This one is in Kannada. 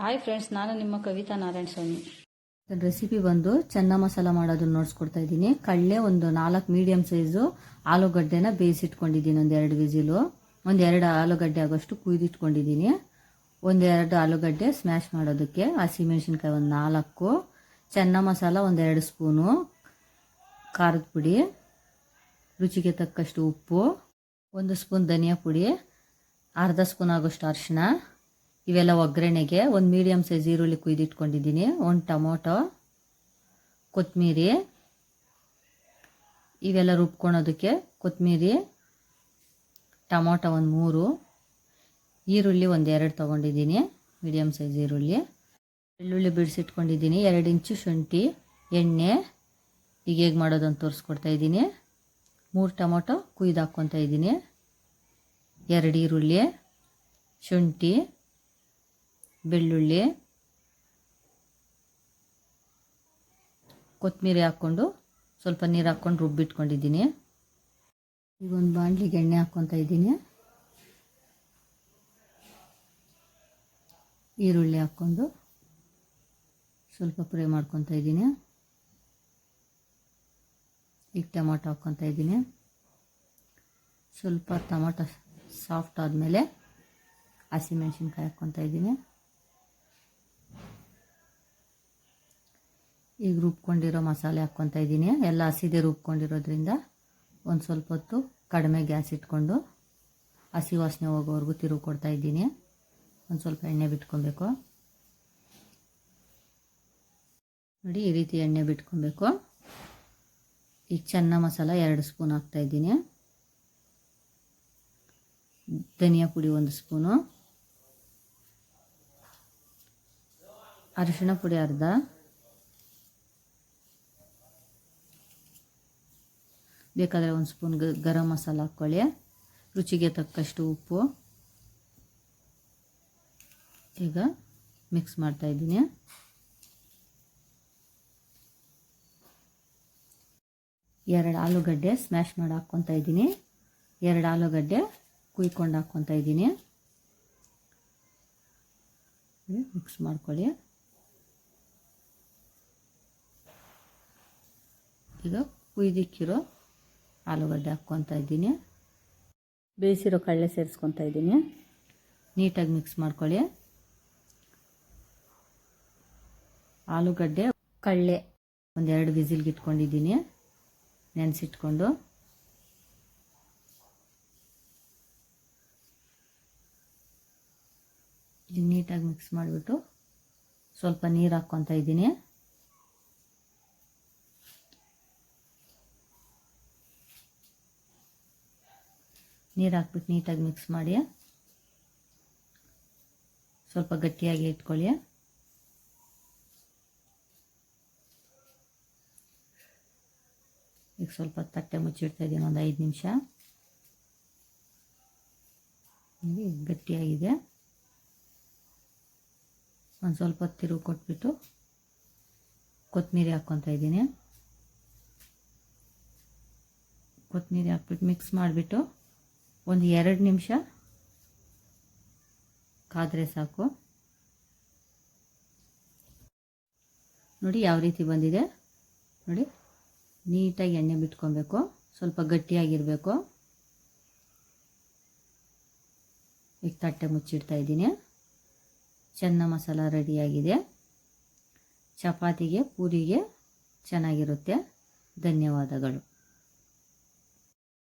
ಹಾಯ್ ಫ್ರೆಂಡ್ಸ್ ನಾನು ನಿಮ್ಮ ಕವಿತಾ ನಾರಾಯಣ ಸ್ವಾಮಿ. ರೆಸಿಪಿ ಬಂದು ಚೆನ್ನ ಮಸಾಲ ಮಾಡೋದನ್ನ ನೋಡಿಸ್ಕೊಡ್ತಾ ಇದ್ದೀನಿ. ಕಡಲೆ ಒಂದು ನಾಲ್ಕು ಮೀಡಿಯಂ ಸೈಜು ಆಲೂಗಡ್ಡೆನ ಬೇಯಿಸಿಟ್ಕೊಂಡಿದ್ದೀನಿ. ಒಂದು ಎರಡು ವಿಸಿಲು, ಒಂದು ಎರಡು ಆಲೂಗಡ್ಡೆ ಆಗೋಷ್ಟು ಕುಯ್ದಿಟ್ಕೊಂಡಿದ್ದೀನಿ. ಒಂದೆರಡು ಆಲೂಗಡ್ಡೆ ಸ್ಮ್ಯಾಶ್ ಮಾಡೋದಕ್ಕೆ ಹಸಿಮೆಣ್ಸಿನ್ಕಾಯಿ ಒಂದು ನಾಲ್ಕು, ಚೆನ್ನ ಮಸಾಲ ಒಂದೆರಡು ಸ್ಪೂನು, ಖಾರದ ಪುಡಿ, ರುಚಿಗೆ ತಕ್ಕಷ್ಟು ಉಪ್ಪು, ಒಂದು ಸ್ಪೂನ್ ಧನಿಯಾ ಪುಡಿ, ಅರ್ಧ ಸ್ಪೂನ್ ಆಗೋಷ್ಟು ಅರಿಶಿನ ಇವೆಲ್ಲ ಒಗ್ಗರಣೆಗೆ ಒಂದು ಮೀಡಿಯಮ್ ಸೈಜ್ ಈರುಳ್ಳಿ ಕುಯ್ದಿಟ್ಕೊಂಡಿದ್ದೀನಿ ಒಂದು ಟೊಮೊಟೊ ಕೊತ್ತಂಬರಿ ಇವೆಲ್ಲ ರುಬ್ಕೊಳೋದಕ್ಕೆ ಕೊತ್ತಂಬರಿ ಟೊಮೊಟೊ ಒಂದು ಮೂರು, ಈರುಳ್ಳಿ ಒಂದು ಎರಡು ತೊಗೊಂಡಿದ್ದೀನಿ ಮೀಡಿಯಮ್ ಸೈಜ್ ಈರುಳ್ಳಿ. ಬೆಳ್ಳುಳ್ಳಿ ಬಿಡಿಸಿಟ್ಕೊಂಡಿದ್ದೀನಿ, ಎರಡು ಇಂಚು ಶುಂಠಿ, ಎಣ್ಣೆ, ಈಗ ಹೇಗೆ ಮಾಡೋದಂತ ತೋರಿಸ್ಕೊಡ್ತಾ ಇದ್ದೀನಿ. ಮೂರು ಟೊಮೊಟೊ ಕುಯ್ದು ಹಾಕ್ಕೊತಾ ಇದ್ದೀನಿ. ಎರಡು ಈರುಳ್ಳಿ, ಶುಂಠಿ ಬೆಳ್ಳುಳ್ಳಿ, ಕೊತ್ತಂಬರಿ ಹಾಕ್ಕೊಂಡು ಸ್ವಲ್ಪ ನೀರು ಹಾಕ್ಕೊಂಡು ರುಬ್ಬಿಟ್ಕೊಂಡಿದ್ದೀನಿ. ಈಗ ಒಂದು ಬಾಣಲಿಗೆ ಎಣ್ಣೆ ಹಾಕ್ಕೊತಾ ಇದ್ದೀನಿ. ಈರುಳ್ಳಿ ಹಾಕ್ಕೊಂಡು ಸ್ವಲ್ಪ ಫ್ರೈ ಮಾಡ್ಕೊತಾ ಇದ್ದೀನಿ. ಈಗ ಟೊಮಾಟೊ ಹಾಕ್ಕೊತಾ ಇದ್ದೀನಿ. ಸ್ವಲ್ಪ ಟೊಮಾಟೊ ಸಾಫ್ಟ್ ಆದಮೇಲೆ ಹಸಿಮೆಣ್ಸಿನ್ಕಾಯಿ ಹಾಕ್ಕೊತಾ ಇದ್ದೀನಿ. ಈಗ ರುಬ್ಕೊಂಡಿರೋ ಮಸಾಲೆ ಹಾಕ್ಕೊತಾ ಇದ್ದೀನಿ. ಎಲ್ಲ ಹಸಿದೆ ರುಬ್ಕೊಂಡಿರೋದ್ರಿಂದ ಒಂದು ಸ್ವಲ್ಪ ಹೊತ್ತು ಕಡಿಮೆ ಗ್ಯಾಸ್ ಇಟ್ಕೊಂಡು ಹಸಿ ವಾಸನೆ ಹೋಗೋವರೆಗೂ ತಿರುವು ಕೊಡ್ತಾ ಇದ್ದೀನಿ. ಒಂದು ಸ್ವಲ್ಪ ಎಣ್ಣೆ ಬಿಟ್ಕೊಬೇಕು. ನೋಡಿ, ಈ ರೀತಿ ಎಣ್ಣೆ ಬಿಟ್ಕೊಬೇಕು. ಈಗ ಚೆನ್ನ ಮಸಾಲ ಎರಡು ಸ್ಪೂನ್ ಹಾಕ್ತಾ ಇದ್ದೀನಿ. ಧನಿಯಾ ಪುಡಿ ಒಂದು ಸ್ಪೂನು. ಅರಿಶಿಣ ಪುಡಿ ಅರ್ಧ. ಬೇಕಾದರೆ ಒಂದು ಸ್ಪೂನ್ ಗರಂ ಮಸಾಲ ಹಾಕ್ಕೊಳ್ಳಿ. ರುಚಿಗೆ ತಕ್ಕಷ್ಟು ಉಪ್ಪು. ಈಗ ಮಿಕ್ಸ್ ಮಾಡ್ತಾ ಇದ್ದೀನಿ. ಎರಡು ಆಲೂಗಡ್ಡೆ ಸ್ಮ್ಯಾಶ್ ಮಾಡಿ ಹಾಕ್ಕೊತಾ ಇದ್ದೀನಿ. ಎರಡು ಆಲೂಗಡ್ಡೆ ಕುಯ್ಕೊಂಡು ಹಾಕ್ಕೊತಾ ಇದ್ದೀನಿ. ಮಿಕ್ಸ್ ಮಾಡ್ಕೊಳ್ಳಿ. ಈಗ ಕುಯ್ದಿಕ್ಕಿರೋ ಆಲೂಗಡ್ಡೆ ಹಾಕ್ಕೊತಾ ಇದ್ದೀನಿ. ಬೇಯಿಸಿರೋ ಕಡಲೆ ಸೇರಿಸ್ಕೊತಾ ಇದ್ದೀನಿ. ನೀಟಾಗಿ ಮಿಕ್ಸ್ ಮಾಡ್ಕೊಳ್ಳಿ. ಆಲೂಗಡ್ಡೆ, ಕಡಲೆ ಒಂದೆರಡು ವಿಸಿಲ್ಗೆ ಇಟ್ಕೊಂಡಿದ್ದೀನಿ. ನೆನೆಸಿಟ್ಕೊಂಡು. ಇಲ್ಲಿ ನೀಟಾಗಿ ಮಿಕ್ಸ್ ಮಾಡಿಬಿಟ್ಟು ಸ್ವಲ್ಪ ನೀರು ಹಾಕ್ಕೊತಾ ಇದ್ದೀನಿ. ನೀರು ಹಾಕ್ಬಿಟ್ಟು ನೀಟಾಗಿ ಮಿಕ್ಸ್ ಮಾಡಿ ಸ್ವಲ್ಪ ಗಟ್ಟಿಯಾಗಿ ಇಟ್ಕೊಳ್ಳಿ ಈಗ ಸ್ವಲ್ಪ ತಟ್ಟೆ ಮುಚ್ಚಿಡ್ತಾ ಇದ್ದೀನಿ, ಒಂದು ಐದು ನಿಮಿಷ. ಗಟ್ಟಿಯಾಗಿದೆ. ಒಂದು ಸ್ವಲ್ಪ ತಿರುವು ಕೊಟ್ಬಿಟ್ಟು ಕೊತ್ತಂಬರಿ ಹಾಕ್ಕೊತಾ ಇದ್ದೀನಿ. ಕೊತ್ತಂಬರಿ ಹಾಕ್ಬಿಟ್ಟು ಮಿಕ್ಸ್ ಮಾಡಿಬಿಟ್ಟು ಒಂದು ಎರಡು ನಿಮಿಷ. ಕಾದರೆ ಸಾಕು. ನೋಡಿ ಯಾವ ರೀತಿ ಬಂದಿದೆ. ನೋಡಿ, ನೀಟಾಗಿ ಎಣ್ಣೆ ಬಿಟ್ಕೊಬೇಕು. ಸ್ವಲ್ಪ ಗಟ್ಟಿಯಾಗಿರಬೇಕು. ಈಗ ತಟ್ಟೆ ಮುಚ್ಚಿಡ್ತಾ ಇದ್ದೀನಿ. ಚೆನ್ನ ಮಸಾಲ ರೆಡಿಯಾಗಿದೆ. ಚಪಾತಿಗೆ, ಪೂರಿಗೆ ಚೆನ್ನಾಗಿರುತ್ತೆ. ಧನ್ಯವಾದಗಳು.